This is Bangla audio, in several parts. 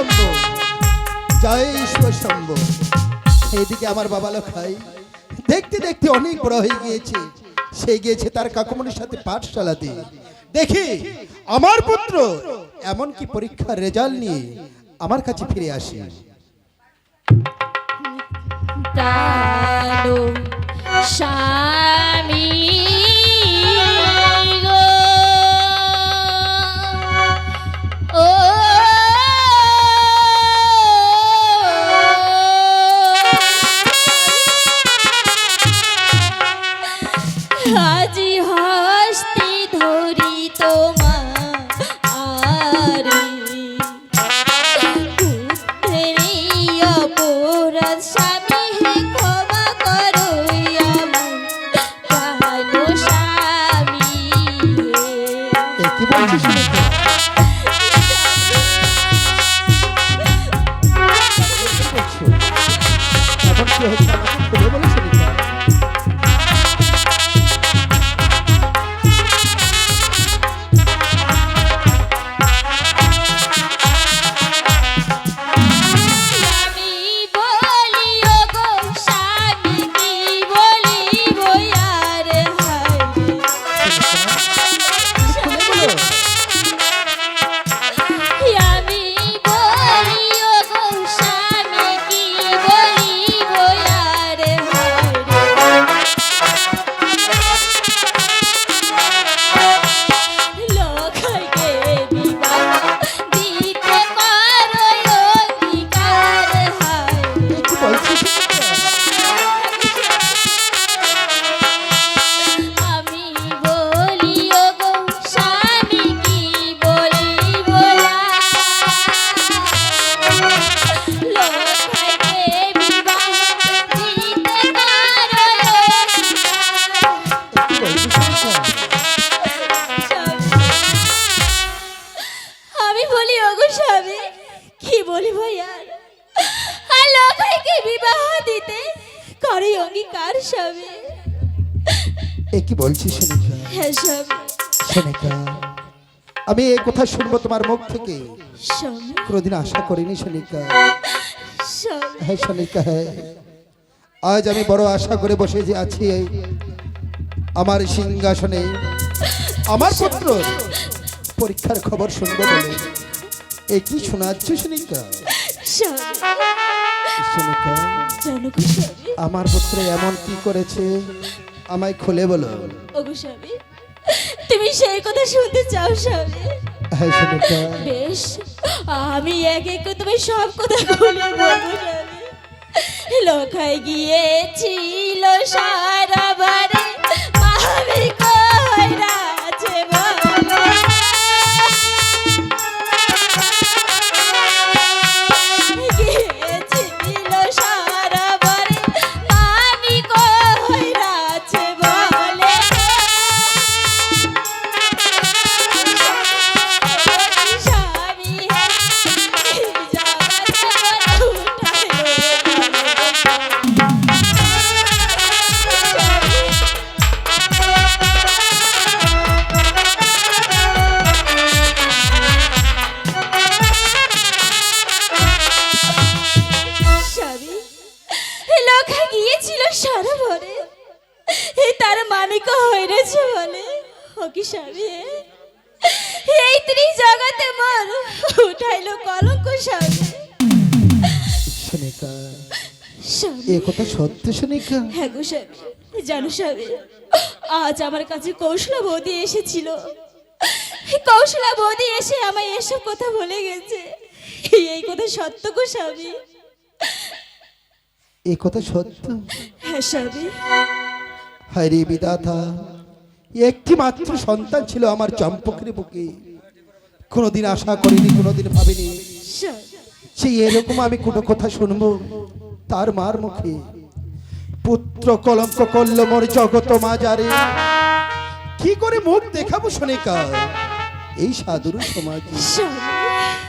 শম্ভু জয় শিব শম্ভু এইদিকে আমার বাবা লখাই। দেখতে দেখতে অনেক বড় হয়ে গিয়েছে। সে গিয়েছে তার কাকুমনির সাথে পাঠশালাতে দেখি, আমার পুত্র এমন কি পরীক্ষার রেজাল্ট নিয়ে আমার কাছে ফিরে আসে। স্বামী আমি এই কথা শুনব তোমার মুখ থেকে। কোনোদিন আশা করিনি শুনিকা। হ্যাঁ শুনিকা হ্যাঁ আজ আমি বড় আশা করে বসে যে আছি আমার সিংহাসনে। আমার পুত্র পরীক্ষার খবর শুনব বলে। এ কি শোনাচ্ছ স্বামী। আমার পুত্র এমন কি করেছে? আমায় খুলে বলো। স্বামী সেই কথা শুনতে চাও স্বামী? হ্যাঁ বেশ আমি এক এক করে তুমি সব কথা বলে বলব স্বামী। লোকায় গিয়েছিল সারা এ কথা সত্য শুনিকা হ্যাঁ গো স্বামী জানো স্বামী আজ আমার কাছে কৌশলা বৌদি এসেছিল। কৌশলা বৌদি এসে আমায় এসব কথা বলে গেছে। এই কথা সত্য গো স্বামী। এ কথা সত্য? হ্যাঁ স্বামী। হায়রে বিদাতা একটি মাত্র সন্তান ছিল আমার চম্পকের বুকে। কোনোদিন আশা করিনি কোনোদিন ভাবিনি। স্বামী। সেই এরকম আমি কোনো কথা শুনব? তার মার মুখে। পুত্র কলঙ্ক করল মোর জগত মাজারে। কি করে মুখ দেখাবো শোনিকা? এই সাধুর সমাজ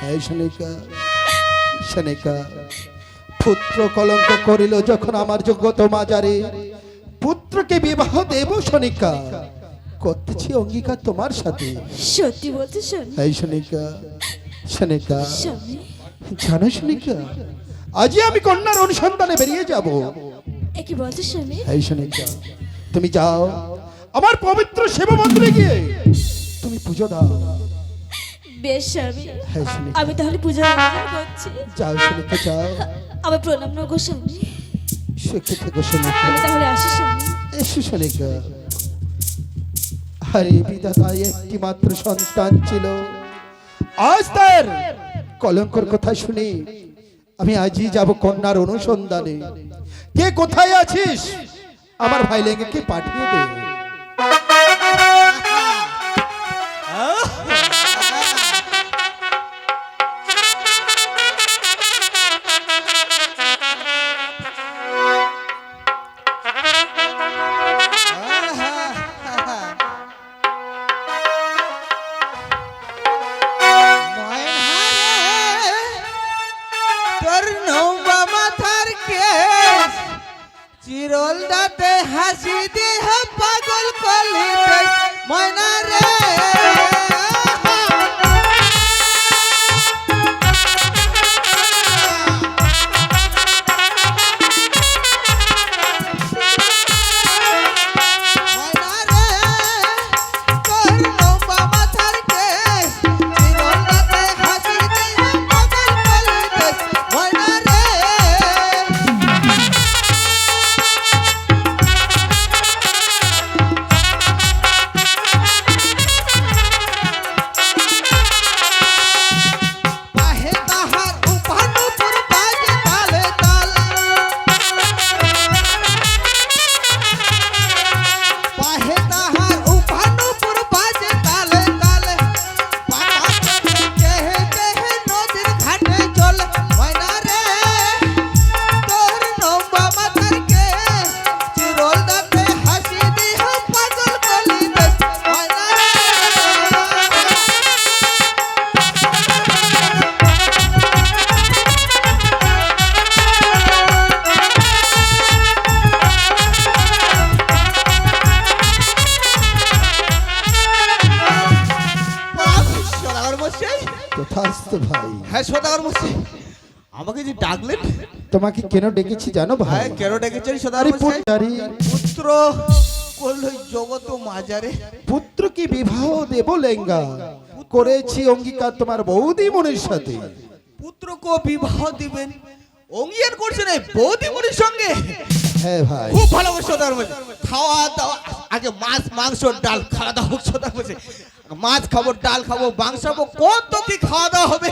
হ্যাঁ শোনিকা শোনিকা। পুত্র কলঙ্ক করিল যখন আমার জগত মাজারে। পুত্রকে বিবাহ দেব শোনিকা? করতেছি অঙ্গীকার তোমার সাথে। সত্যি বলতে স্বামী। হ্যাঁ শোনিকা শোনিকা স্বামী জানো শুনিকা আজই আমি কন্যার অনুসন্ধানে বেরিয়ে যাব। এ কি বলছো স্বামী? এই শুনিকা তুমি যাও। আমার পবিত্র শিব মন্দিরে গিয়ে তুমি পুজো দাও। বেশ স্বামী আমি তাহলে পূজা করছি। যাও শুনিকা যাও। আমার প্রণাম নগো স্বামী। সুখে থেকো আমি তাহলে আসি স্বামী। এসো শুনিকা আরে বিধাতা একটি মাত্র সন্তান ছিল। আজ তার কলঙ্কর কথা শুনি আমি আজই যাব কন্যার অনুসন্ধানে। কে কোথায় আছিস? আমার ভাই লেগে কে পাঠিয়ে দে। মশাই আমাকে যে ডাকলেন? তোমাকে কেন ডেকেছি জানো ভাই? কেন ডেকেছেন মশাই পুত্রারি পুত্র করল জগত মাজারে। পুত্রকে বিবাহ দেব লেঙ্গা? করেছি অঙ্গীকার তোমার বৌদি মনের সাথে। পুত্রকে বিবাহ দিবেন? অঙ্গীকার করছেন এই বৌদিমণির সঙ্গে? হ্যাঁ ভাই। খুব ভালো সদাগর মশাই খাওয়া দাওয়া আগে মাছ মাংস ডাল খাওয়া দাওয়া হোক সদাগর মাছ খাব ডাল খাব মাংস খাব কত কি খাওয়া দাওয়া হবে?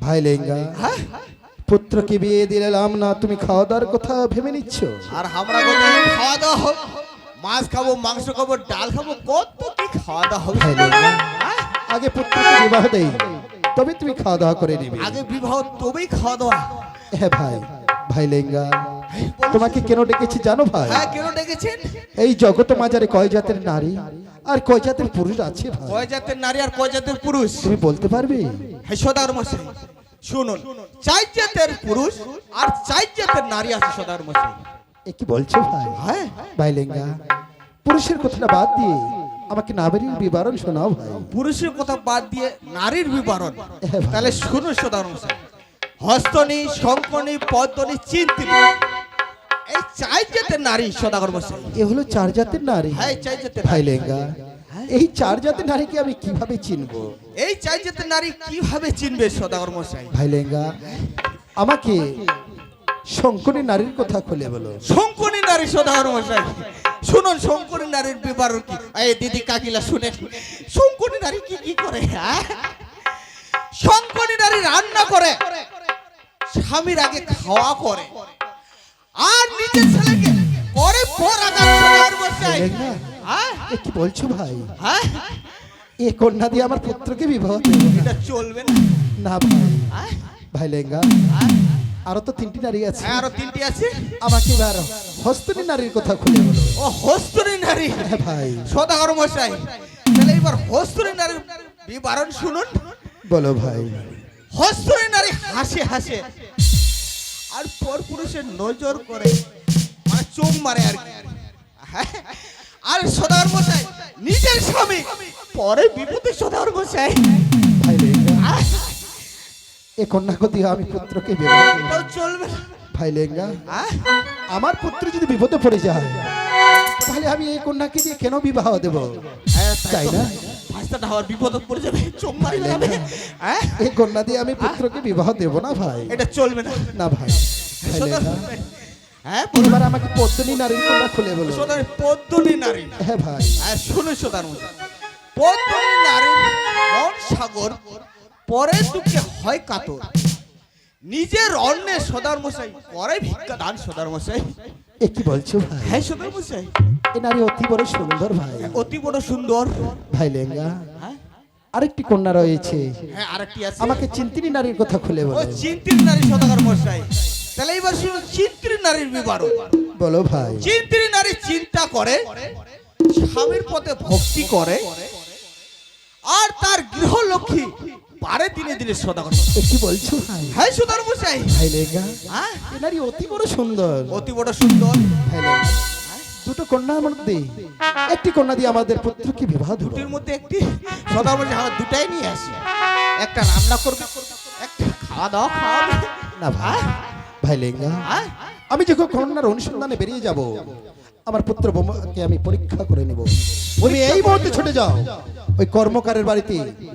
ভাই লেঙ্গা। হ্যাঁ পুত্রকে বিয়ে দিলাম না তুমি খাওয়া দাওয়ার কথা ভেবে নিচ্ছ? আর আমরা কোথায় খাওয়া দাওয়া হোক মাছ খাব মাংস খাব ডাল খাব কত কি খাওয়া দাওয়া হবে হ্যাঁ? আগে পুত্রকে বিবাহ দেই তবে তুমি খাওয়া দাওয়া করে নিবে। আগে বিবাহ তবেই খাওয়া দাওয়া হ্যাঁ ভাই ভাই লেঙ্গা তোমাকে কেন ডেকেছি জানো ভাই? হ্যাঁ কেন ডেকেছেন? এই জগৎ মাজারে কয় জাতের নারী আর কয় জাতের পুরুষ আছে ভাই? কয় জাতের নারী আর কয় জাতের পুরুষ? তুমি বলতে পারবে? হ্যাঁ সদার মশাই। শুনুন চার জাতের পুরুষ আর চার জাতের নারী আছে সদার মশাই এ কি বলছো ভাই? হ্যাঁ। ভাই লেঙ্গা। পুরুষের কথাটা বাদ দিয়ে আমাকে নাবেরির বিবরণ শোনাও ভাই। পুরুষের কথা বাদ দিয়ে নারীর বিবরণ। তাহলে শুনুন সদার মশাই হস্তনি শঙ্কনি পদ্মনি চিন্তিনি। এই চার জাতের নারী সদাগর মশাই এ হলো চার জাতের নারী। হ্যাঁ চার জাতের ভাই। লেঙ্গা। এই চার জাতের নারীকে আমি কীভাবে চিনবো? এই চার জাতের নারী কীভাবে চিনবে সদাগর মশাই? ভাই লেঙ্গা আমাকে শঙ্করী নারীর কথা খুলে বলো। শঙ্করী নারী সদাগর মশাই শুনুন শঙ্করী নারীর ব্যাপার কি? এই দিদি কাকিলা শুনে শঙ্করী নারী কি কি করে হ্যাঁ? শঙ্করী নারী রান্না করে স্বামীর আগে খাওয়া করে আর নিজের ছেলেকে করে পর আঘাত মশাই। এ কি বলছো ভাই? হ্যাঁ? এ কন্যা দিয়ে আমার পুত্রকে বিবাহ দেবো। এটা চলবে না। না ভাই। হ্যাঁ? ভাই লেঙ্গা হ্যাঁ? আরও তো তিনটি নারী আছে। হ্যাঁ, আরও তিনটি আছে। আমাকে এবার হস্তনী নারীর কথা খুলে বলো। ও হস্তরী নারী। হ্যাঁ ভাই। সদাগর মশাই। তাহলে এবার হস্তরী নারীর বিবরণ শুনুন। বলো ভাই। হস্তরী নারী হাসে হাসে। আর পর পুরুষের নজর করে। মানে চোখ মারে আর কি। হ্যাঁ? আর সদাগর মশাই নিজের স্বামী। পরে বিপদে সদাগর মশাই। ভাই এ কন্যাকে দিয়ে আমি পুত্রকে চলবে ভাই লেঙ্গা? আমার পুত্র যদি বিপদে পড়ে যায় তাহলে আমি এই কন্যাকে দিয়ে কেন বিবাহ দেব? হ্যাঁ, তাই না? ভাস্তাটা হওয়ার বিপদ পড়ে যাবে চোখ মারি যাবে এই কন্যা দিয়ে আমি পুত্রকে বিবাহ দেব না ভাই? এটা চলবে না। না ভাই। সদর হ্যাঁ? এবার আমাকে পদ্মনী নারীর কন্যা খুলে বলো? সদর পদ্মনী নারী হ্যাঁ ভাই। হ্যাঁ শুনুন সদার মধ্যে পদ্মনী নারী মন সাগর পরে দুঃখে হয় কাতর। নিজের অন্যে সদার মশাই পরে ভিক্ষা দান সদার মশাই। এ কি বলছো ভাই? হ্যাঁ সদার মশাই। এ নারী অতি বড় সুন্দর ভাই। অতি বড় সুন্দর। ভাই লেঙ্গা। হ্যাঁ? আরেকটি কন্যা রয়েছে। হ্যাঁ আরেকটি আছে। আমাকে চিন্তিনী নারীর কথা খুলে ও বলো চিন্তির নারী সদাগর মশাই। তাহলে এবার শুনুন চিন্তির নারীর বিবরণ। বলো ভাই। চিন্তির নারী চিন্তা করে স্বামীর পথে ভক্তি করে আর তার গৃহলক্ষ্মী পারে দিনে দিনে এ কি বলছো ভাই? হ্যাঁ সুদার মশাই। ভাই হ্যাঁ? নারী অতি বড় সুন্দর। অতি বড় সুন্দর। ভাই দুটো কন্যার মধ্যে। একটি কন্যা দিয়ে আমাদের পুত্রকে বিবাহ দুটির মধ্যে একটি সদার মশাই আমরা দুটাই নিয়ে আসি। একটা রান্না করবে একটা খাওয়া দাওয়া খাওয়াবে। না ভাই। ভাই লেঙ্গা আমি যখন কন্যার অনুসন্ধানে বেরিয়ে যাব আমার পুত্র বোমাকে আমি পরীক্ষা করে নেব। তুমি এই মুহূর্তে ছুটে যাও। ওই কর্মকারের বাড়িতে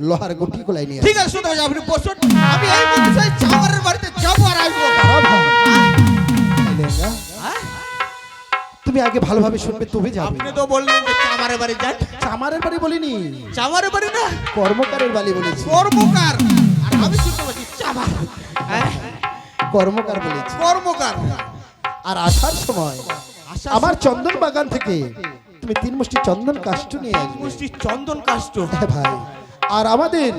লোহার গুটি গোলাই নিয়ে ঠিক আছে সুদার মশাই, আপনি বসুন। আমি এই মশাই চামারের বাড়িতে যাব আর আসব? তুমি আগে ভালোভাবে শুনবে তুমি যাবে। আপনি তো বললেন যে চামারের বাড়ি যান। চামারের বাড়ি বলিনি। চামারের বাড়ি না? কর্মকারের বাড়ি বলেছি। কর্মকার। আর আমি শুনতে পাচ্ছি চামার হ্যাঁ? কর্মকার বলেছি। কর্মকার। আর আসার সময় আমার চন্দন বাগান থেকে তুমি তিন মুষ্টি চন্দন কাষ্ট নিয়ে আসবে। মুষ্টি চন্দন কাষ্ট হ্যাঁ ভাই। আর আমাদের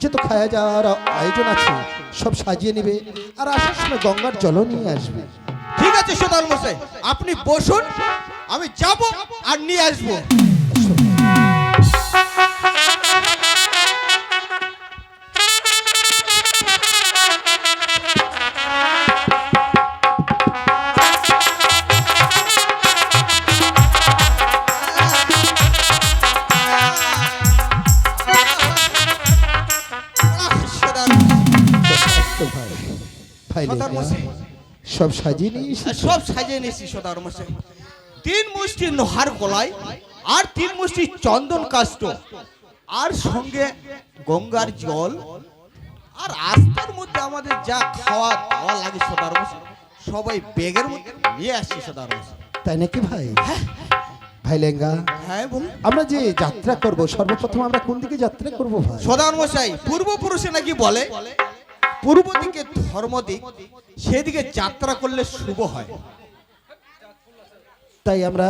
যে তো খায়া যাওয়ার আয়োজন আছে সব সাজিয়ে নেবে। আর আসার সময় গঙ্গার জলও নিয়ে আসবে। ঠিক আছে সদাল মশাই আপনি বসুন আমি যাব আর নিয়ে আসব। মশাই সব সাজিয়ে নিয়ে এসেছি। সব সাজিয়ে নিয়েছি সদার মশাই তিন মুষ্টি নোহার গলায় আর তিন মুষ্টি চন্দন কাষ্ট আর সঙ্গে গঙ্গার জল। আর রাস্তার মধ্যে আমাদের যা খাওয়া দাওয়া লাগে সদার মশাই সবাই বেগের মধ্যে নিয়ে আসছি সদার মশাই তাই নাকি ভাই? ভাই লেঙ্গা হ্যাঁ বলুন। আমরা যে যাত্রা করব সর্বপ্রথম আমরা কোন দিকে যাত্রা করব ভাই? সদার মশাই পূর্বপুরুষে নাকি বলে পূর্ব দিকে ধর্ম দিক সেদিকে যাত্রা করলে শুভ হয়। তাই আমরা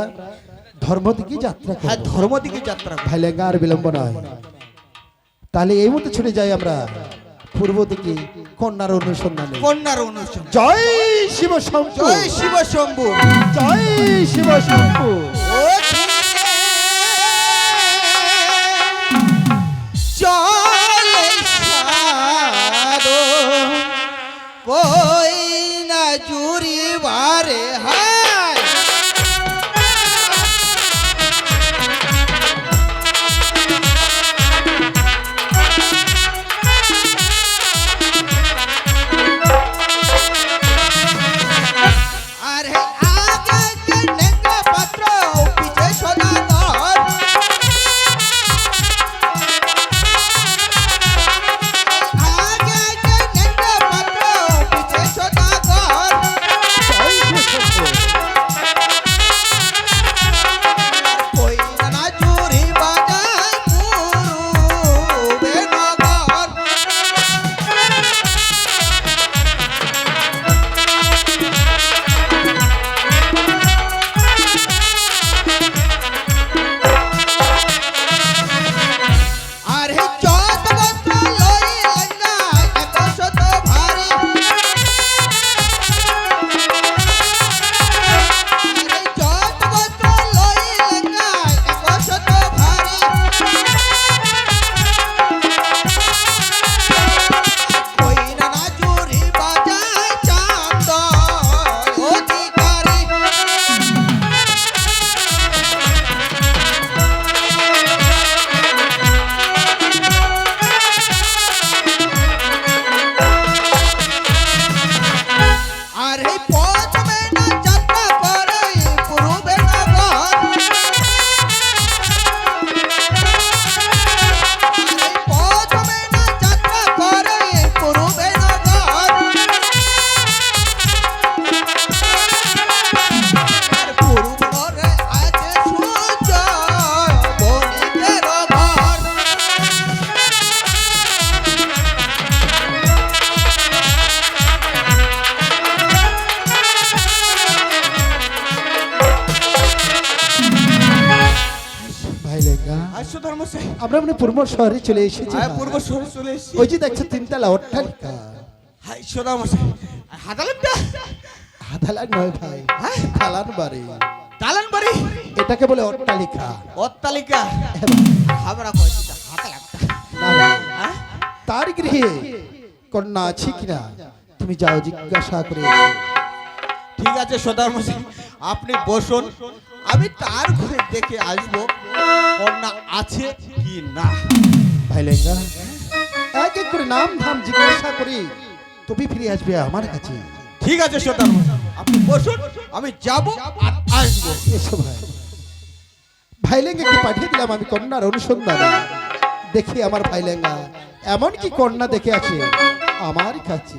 ধর্ম দিকে যাত্রা হ্যাঁ ধর্ম দিকে যাত্রা। ভাই আর বিলম্ব নয়। তাহলে এই মধ্যে ছুটে যাই আমরা পূর্ব দিকে কন্যার অনুসন্ধানে। কন্যার অনুষ্ঠান জয় শিব শম্ভু। জয় শিব শম্ভু। জয় শিব শম্ভু। এই পথ আমরা মানে পূর্ব শহরে চলে এসেছি। হ্যাঁ পূর্ব শহরে চলে এসেছি। ওই যে দেখছ তিনতলা অট্টালিকা হাই সোদা মশাই হাতালেনটা হাদালান নয় ভাই হ্যাঁ? খালান বাড়ি। দালান বাড়ি? এটাকে বলে অট্টালিকা। অট্টালিকা? হ্যাঁ? তার গৃহে কন্যা আছে কিনা তুমি যাও জিজ্ঞাসা করে ঠিক আছে সদার মশাই আপনি বসুন। আমি তার ঘরে দেখে আসব। কন্যা আছে কি না? ভাই লেঙ্গা এক এক করে নাম ধাম জিজ্ঞাসা করে তুমি ফিরে আসবে আমার কাছে। ঠিক আছে মশাই। আপনি বসুন আমি যাব আর আসব। এসো ভাই। ভাই লেঙ্গাকে পাঠিয়ে দিলাম আমি কন্যার অনুসন্ধানে? দেখি আমার ভাইলেঙ্গা এমন কি কন্যা দেখে আছে আমার কাছে।